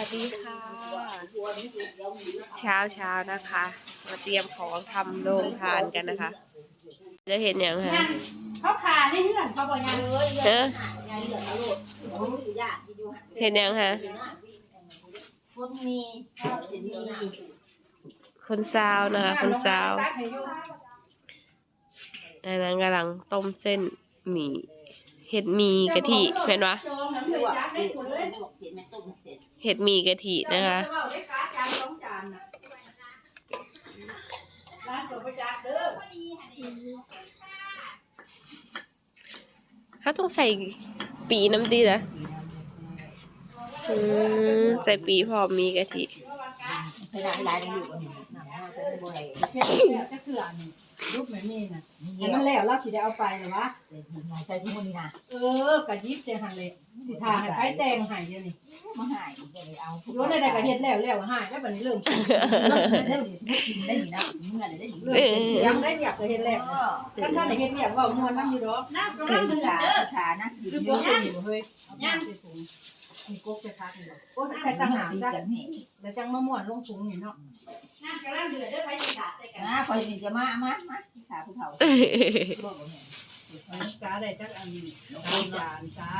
วัสดีค่ะ เช้าเช้าๆนะคะ มาเตรียมของทำโรงทานกันนะคะ จะเห็นอย่างไรเขาขาในเฮือนเขาบอกยังเลยเออยายเหลือแล้วลูกซื้อยาที่อยู่เห็นยังคะคนมีเขาจะมีคนซาวนะคะคนซาวอันนั้นกำลังต้มเส้นหมี่ เห็ดหมี่กะทิเห็นปะลวกเสร็จลวกเสร็จแม่ต้มเสร็จเห็ดหมี่กะทินะคะร้านตัวประจักษ์เด้อเขาต้องใส่ปีน้ำดีนะอืมใส่ปีพร้อมมีกะทิใช้ได้หลายได้อยู่ กันหนังหน้าใช้ได้บ่อยเฮ็ดแล้วจะเกลือนี่รูปแม่มีน่ะอันนั้นแล้วเราสิได้เอาไปเหรอวะใช้ที่มันนี่นะเออกะยิบเสียหันเลยสิทาให้ไผแต่งให้เดี๋ยวนี้มาหายจะได้เอาโยนได้ก็เฮ็ดแล้วแล้วหายแล้วบัดนี้เริ่มเรื่องนี้สมมติกินได้ดีนะสมมติเงินได้ดีเริ่มเสียงได้เรียกก็เฮ็ดแล้วท่านท่านได้เฮ็ดเรียกเว้ามวนนํอยู่ดอกน้ำกำลังเดือดขานะกินคือเยบ่อะเป็นอยู่เฮ้ยย่างใส่ถุง มีกบใส่คักนี่บ่โอ้ใส่ตะหามซะกันนี่แล้วจังมาม่วนลงถุงนี่เนาะน้ำกำลังเดือดเด้อไปสิขาดใส่กันนะคอยนี่จะมามามาสิขาผู้เฒ่าบอกว่าเนี่ยจ้าได้จักอันนี้จานจ้า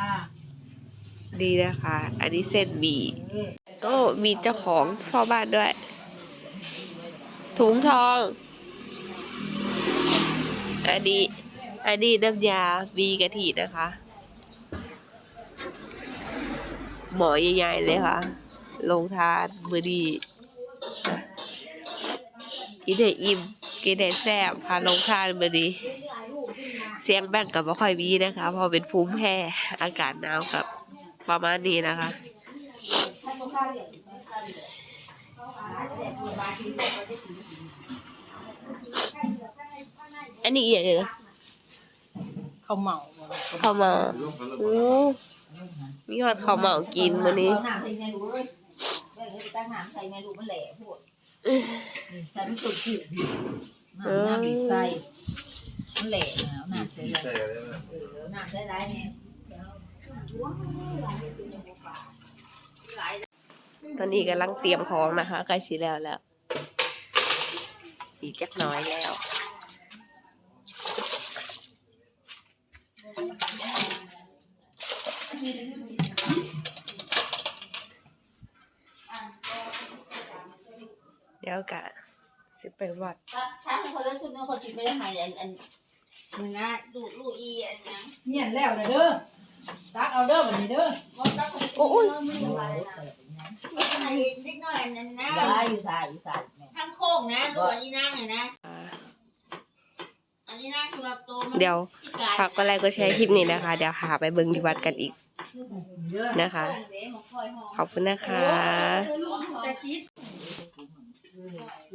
ดีนะคะ อันนี้เส้นหมี่เออก็มีเจ้าของเฝ้าบ้านด้วย ถุงทอง อันนี้ อันนี้น้ำยามีกะทินะคะ หมอใหญ่ๆเลยค่ะ ลงทานมือดีกินได้อิ่มกินได้แซ่บพาลงทานมือดี เสียงแบ่งกับไม่ค่อยมีนะคะเพอเป็นภูมิแพ้อากาศหนาวกับประมาณนี้นะคะอันนี้อย่างเงี้ยเขาเมาบ่ข้าวเมาโอ้ มีหอดข้าวเมากินมื้อนี้น้ำใส่ไงลูกเอ้ยตั้งน้ำใส่ไงลูกมันแหล่พวกใส่มันสุดขีดน้ำบีบใส่มันแหล่น้ำใส่เออน้ำใส่ได้เนี่ยตอนนี้กำลังเตรียมของนะคะใกล้สิแล้วแล้ว อีกจักน้อยแล้ว เดี๋ยวกะสิไปวัดถ้าคนละชุดนึงคนจิตไม่ได้หายอันอันมึงนะดูลูกอีอันยังเมียนแล้วเด้อตักเอาเด้อบัดนี้เด้อมดตักคนโอ้ยไม่ไหวนะไม่ใช่เล็กน้อยอันนั้นนะได้อยู่ใส่อยู่ใส่ทั้งโค้งนะดูอันนี้นั่งเลยนะอันนี้นั่งคือแบบโตมันเดี๋ยวพิการฝากก็ไลค์ก็แชร์คลิปนี้นะคะ เดี๋ยวหาไปเบิ่งที่วัดกันอีกเด้อ นะคะ ขอบคุณนะคะ